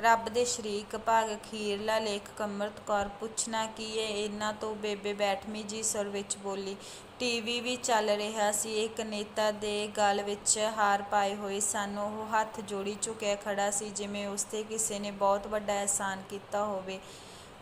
ਰੱਬ ਦੇ ਸ਼ਰੀਕ, ਭਾਗ ਅਖੀਰਲਾ ਲੇਖਕ ਅੰਮ੍ਰਿਤ ਕੌਰ ਪੁੱਛਣਾ ਕੀ ਏ ਇਹਨਾਂ ਤੋਂ ਬੇਬੇ ਬੈਠਮੀ ਜੀ ਸੁਰ ਵਿੱਚ ਬੋਲੀ, ਟੀਵੀ ਵੀ ਚੱਲ ਰਿਹਾ ਸੀ, ਇੱਕ ਨੇਤਾ ਦੇ ਗਲ ਵਿੱਚ ਹਾਰ ਪਾਏ ਹੋਏ ਸਨ, ਉਹ ਹੱਥ ਜੋੜੀ ਝੁਕਿਆ ਖੜਾ ਸੀ, ਜਿਵੇਂ ਉਸ 'ਤੇ ਕਿਸੇ ਨੇ ਬਹੁਤ ਵੱਡਾ ਅਹਿਸਾਨ ਕੀਤਾ ਹੋਵੇ।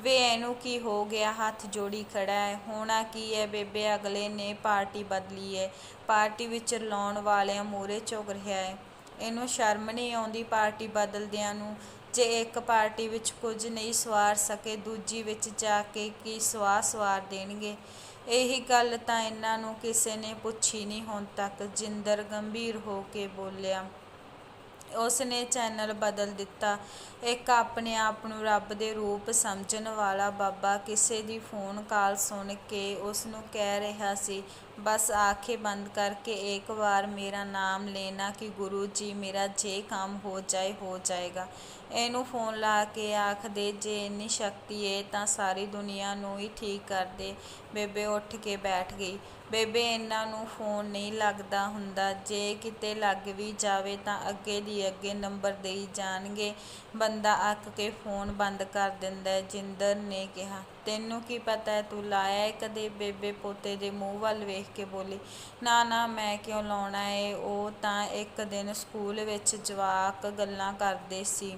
ਵੇ, ਇਹਨੂੰ ਕੀ ਹੋ ਗਿਆ? ਹੱਥ ਜੋੜੀ ਖੜਾ ਹੈ, ਹੋਣਾ ਕੀ ਹੈ? ਬੇਬੇ, ਅਗਲੇ ਨੇ ਪਾਰਟੀ ਬਦਲੀ ਹੈ, ਪਾਰਟੀ ਵਿੱਚ ਲਾਉਣ ਵਾਲਿਆਂ ਮੂਹਰੇ ਝੁਕ ਰਿਹਾ ਹੈ। ਇਹਨੂੰ ਸ਼ਰਮ ਨਹੀਂ ਆਉਂਦੀ ਪਾਰਟੀ ਬਦਲਦਿਆਂ ਨੂੰ। ਜੇ ਇੱਕ ਪਾਰਟੀ ਵਿੱਚ ਕੁਝ ਨਹੀਂ ਸਵਾਰ ਸਕੇ, ਦੂਜੀ ਵਿੱਚ ਜਾ ਕੇ ਕੀ ਸਵਾਹ ਸਵਾਰ ਦੇਣਗੇ? ਇਹੀ ਗੱਲ ਤਾਂ ਇਹਨਾਂ ਨੂੰ ਕਿਸੇ ਨੇ ਪੁੱਛੀ ਨਹੀਂ ਹੁਣ ਤੱਕ। ਜਿੰਦਰ ਗੰਭੀਰ ਹੋ ਕੇ ਬੋਲਿਆ ਉਸ ਨੇ ਚੈਨਲ ਬਦਲ ਦਿੱਤਾ। ਇੱਕ ਆਪਣੇ ਆਪ ਨੂੰ ਰੱਬ ਦੇ ਰੂਪ ਸਮਝਣ ਵਾਲਾ ਬਾਬਾ ਕਿਸੇ ਦੀ ਫੋਨ ਕਾਲ ਸੁਣ ਕੇ ਉਸ ਨੂੰ ਕਹਿ ਰਿਹਾ ਸੀ ਬਸ ਆਖੇ ਬੰਦ ਕਰਕੇ एक ਵਾਰ ਮੇਰਾ ਨਾਮ ਲੈਣਾ ਕਿ ਗੁਰੂ ਜੀ, ਮੇਰਾ ਜੇ ਕੰਮ ਹੋ ਜਾਏ, ਹੋ ਜਾਏਗਾ। ਇਹਨੂੰ ਫੋਨ ਲਾ ਕੇ ਆਖ ਦੇ ਜੇ ਇੰਨੀ ਸ਼ਕਤੀ ਏ ਤਾਂ ਸਾਰੀ ਦੁਨੀਆ ਨੂੰ ਹੀ ਠੀਕ ਕਰ ਦੇ। ਬੇਬੇ ਉੱਠ ਕੇ ਬੈਠ ਗਈ। ਬੇਬੇ, ਇਹਨਾਂ ਨੂੰ ਫੋਨ ਨਹੀਂ ਲੱਗਦਾ ਹੁੰਦਾ। ਜੇ ਕਿਤੇ ਲੱਗ ਵੀ ਜਾਵੇ ਤਾਂ ਅੱਗੇ ਦੀ ਅੱਗੇ ਨੰਬਰ ਦੇਈ ਜਾਣਗੇ। ਬੰਦਾ ਆਖ ਕੇ ਫੋਨ ਬੰਦ ਕਰ ਦਿੰਦਾ ਜਿੰਦਰ ਨੇ ਕਿਹਾ, ਤੈਨੂੰ ਕੀ ਪਤਾ ਤੂੰ ਲਾਇਆ ਕਦੇ? ਬੇਬੇ ਪੋਤੇ ਦੇ ਮੂੰਹ ਵੱਲ ਵੇਖ ਕੇ ਬੋਲੀ, ਨਾ ਨਾ ਮੈਂ ਕਿਉਂ ਲਾਉਣਾ ਏ? ਉਹ ਤਾਂ ਇੱਕ ਦਿਨ ਸਕੂਲ ਵਿੱਚ ਜਵਾਕ ਗੱਲਾਂ ਕਰਦੇ ਸੀ।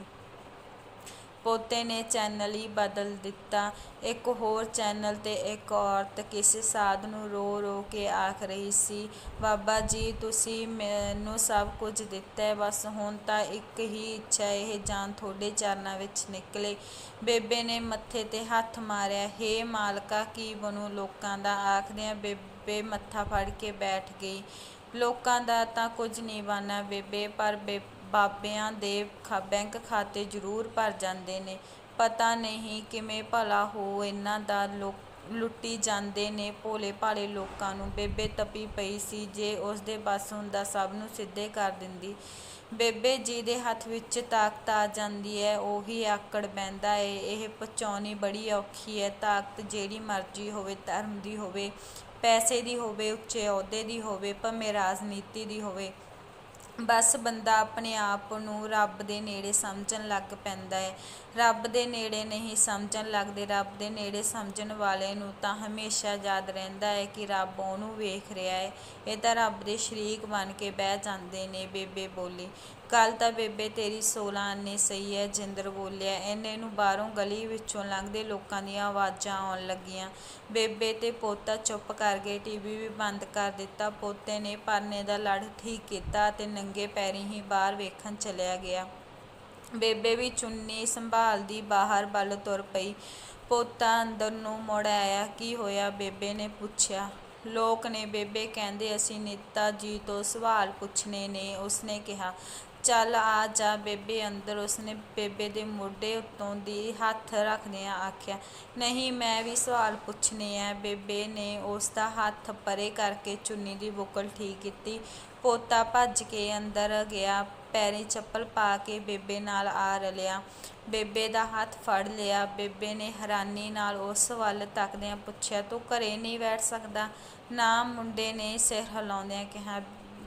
ਪੋਤੇ ਨੇ ਚੈਨਲ ਹੀ ਬਦਲ ਦਿੱਤਾ। ਇੱਕ ਹੋਰ ਚੈਨਲ ਤੇ ਇੱਕ ਔਰਤ ਕਿਸੇ ਸਾਧ ਨੂੰ ਰੋ ਰੋ ਕੇ ਆਖ ਰਹੀ ਸੀ, ਬਾਬਾ ਜੀ, ਤੁਸੀਂ ਮੈਨੂੰ ਸਭ ਕੁਝ ਦਿੱਤਾ ਹੈ ਬਸ ਹੁਣ ਤਾਂ ਇੱਕ ਹੀ ਇੱਛਾ ਇਹ ਜਾਨ ਤੁਹਾਡੇ ਚਰਨਾਂ ਵਿੱਚ ਨਿਕਲੇ। ਬੇਬੇ ਨੇ ਮੱਥੇ ਤੇ ਹੱਥ ਮਾਰਿਆ, ਹੇ ਮਾਲਕਾ, ਕੀ ਬਣੂ ਲੋਕਾਂ ਦਾ? ਆਖਦਿਆਂ ਬੇਬੇ ਮੱਥਾ ਫੜ ਕੇ ਬੈਠ ਗਈ। ਲੋਕਾਂ ਦਾ ਤਾਂ ਕੁਝ ਨਹੀਂ ਬਣਨਾ ਬੇਬੇ, ਪਰ ਬਾਬਿਆਂ ਦੇ ਬੈਂਕ ਖਾਤੇ ਜ਼ਰੂਰ ਭਰ ਜਾਂਦੇ ਨੇ। ਪਤਾ ਨਹੀਂ ਕਿਵੇਂ ਭਲਾ ਹੋ ਇਹਨਾਂ ਦਾ ਲੋਕ, ਲੁੱਟੀ ਜਾਂਦੇ ਨੇ ਭੋਲੇ ਭਾਲੇ ਲੋਕਾਂ ਨੂੰ। ਬੇਬੇ ਤਪੀ ਪਈ ਸੀ ਜੇ ਉਸ ਦੇ ਬਸ ਹੁੰਦਾ ਸਭ ਨੂੰ ਸਿੱਧੇ ਕਰ ਦਿੰਦੀ। ਬੇਬੇ ਜੀ ਦੇ ਹੱਥ ਵਿੱਚ ਤਾਕਤ ਆ ਜਾਂਦੀ ਹੈ ਉਹੀ ਆਕੜ ਬਹਿੰਦਾ ਏ। ਇਹ ਪਹੁੰਚਾਉਣੀ ਬੜੀ ਔਖੀ ਹੈ ਤਾਕਤ ਜਿਹੜੀ ਮਰਜ਼ੀ ਹੋਵੇ, ਧਰਮ ਦੀ ਹੋਵੇ। ਪੈਸੇ ਦੀ ਹੋਵੇ, ਉੱਚੇ ਅਹੁਦੇ ਦੀ ਹੋਵੇ ਭਾਵੇਂ ਰਾਜਨੀਤੀ ਦੀ ਹੋਵੇ, ਬਸ ਬੰਦਾ ਆਪਣੇ ਆਪ ਨੂੰ ਰੱਬ ਦੇ ਨੇੜੇ ਸਮਝਣ ਲੱਗ ਪੈਂਦਾ ਹੈ। ਰੱਬ ਦੇ ਨੇੜੇ ਨਹੀਂ ਸਮਝਣ ਲੱਗਦੇ, ਰੱਬ ਦੇ ਨੇੜੇ ਸਮਝਣ ਵਾਲੇ ਨੂੰ ਤਾਂ ਹਮੇਸ਼ਾ ਯਾਦ ਰਹਿੰਦਾ ਹੈ ਕਿ ਰੱਬ ਉਹਨੂੰ ਵੇਖ ਰਿਹਾ ਹੈ। ਇਹ ਤਾਂ ਰੱਬ ਦੇ ਸ਼ਰੀਕ ਬਣ ਕੇ ਬਹਿ ਜਾਂਦੇ ਨੇ, ਬੇਬੇ ਬੋਲੀ। ਕੱਲ ਤਾਂ ਬੇਬੇ ਤੇਰੀ 16 ਆਨੇ ਸਹੀ ਹੈ, ਜਿੰਦਰ ਬੋਲਿਆ। ਇਹਨੇ ਨੂੰ ਬਾਹਰੋਂ ਗਲੀ ਵਿੱਚੋਂ ਲੰਘਦੇ ਲੋਕਾਂ ਦੀਆਂ ਆਵਾਜ਼ਾਂ ਆਉਣ ਲੱਗੀਆਂ। ਬੇਬੇ ਤੇ ਪੋਤਾ ਚੁੱਪ ਕਰ ਗਏ ਟੀਵੀ ਵੀ ਬੰਦ ਕਰ ਦਿੱਤਾ। ਪੋਤੇ ਨੇ ਪਰਨੇ ਦਾ ਲੜ ਠੀਕ ਕੀਤਾ ਤੇ ਨੰਗੇ ਪੈਰੀ ਹੀ ਬਾਹਰ ਵੇਖਣ ਚਲਿਆ ਗਿਆ। ਬੇਬੇ ਵੀ ਚੁੰਨੀ ਸੰਭਾਲਦੀ ਬਾਹਰ ਵੱਲ ਤੁਰ ਪਈ। ਪੋਤਾ ਅੰਦਰ ਨੂੰ ਮੁੜ ਆਇਆ। ਕੀ ਹੋਇਆ? ਬੇਬੇ ਨੇ ਪੁੱਛਿਆ। ਲੋਕ ਨੇ ਬੇਬੇ ਕਹਿੰਦੇ, ਅਸੀਂ ਨੇਤਾ ਜੀ ਤੋਂ ਸਵਾਲ ਪੁੱਛਣੇ ਨੇ। ਉਸਨੇ ਕਿਹਾ ਚੱਲ ਆ ਜਾ ਬੇਬੇ ਅੰਦਰ। ਉਸਨੇ ਬੇਬੇ ਦੇ ਮੋਢੇ ਉੱਤੋਂ ਦੀ ਹੱਥ ਰੱਖਦਿਆਂ ਆਖਿਆ, ਨਹੀਂ, ਮੈਂ ਵੀ ਸਵਾਲ ਪੁੱਛਣੇ ਆ ਬੇਬੇ ਨੇ ਉਸ ਦਾ ਹੱਥ ਪਰੇ ਕਰਕੇ ਚੁੰਨੀ ਦੀ ਬੁਕਲ ਠੀਕ ਕੀਤੀ। ਪੋਤਾ ਭੱਜ ਕੇ ਅੰਦਰ ਗਿਆ, ਪੈਰੀ ਚੱਪਲ ਪਾ ਕੇ ਬੇਬੇ ਨਾਲ ਆ ਰਲਿਆ। ਬੇਬੇ ਦਾ ਹੱਥ ਫੜ ਲਿਆ। ਬੇਬੇ ਨੇ ਹੈਰਾਨੀ ਨਾਲ ਉਸ ਵੱਲ ਤੱਕਦਿਆਂ ਪੁੱਛਿਆ, ਤੂੰ ਘਰੇ ਨਹੀਂ ਬੈਠ ਸਕਦਾ ਨਾ ਮੁੰਡੇ ਨੇ ਸਿਰ ਹਿਲਾਉਂਦਿਆਂ ਕਿਹਾ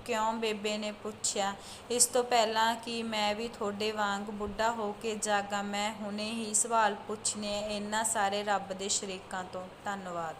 ਕਿਉਂ ਬੇਬੇ ਨੇ ਪੁੱਛਿਆ? ਇਸ ਤੋਂ ਪਹਿਲਾਂ ਕਿ ਮੈਂ ਵੀ ਤੁਹਾਡੇ ਵਾਂਗ ਬੁੱਢਾ ਹੋ ਕੇ ਜਾਗਾ, ਮੈਂ ਹੁਣੇ ਹੀ ਸਵਾਲ ਪੁੱਛਣੇ ਇਹਨਾਂ ਸਾਰੇ ਰੱਬ ਦੇ ਸ਼ਰੀਕਾਂ ਤੋਂ। ਧੰਨਵਾਦ।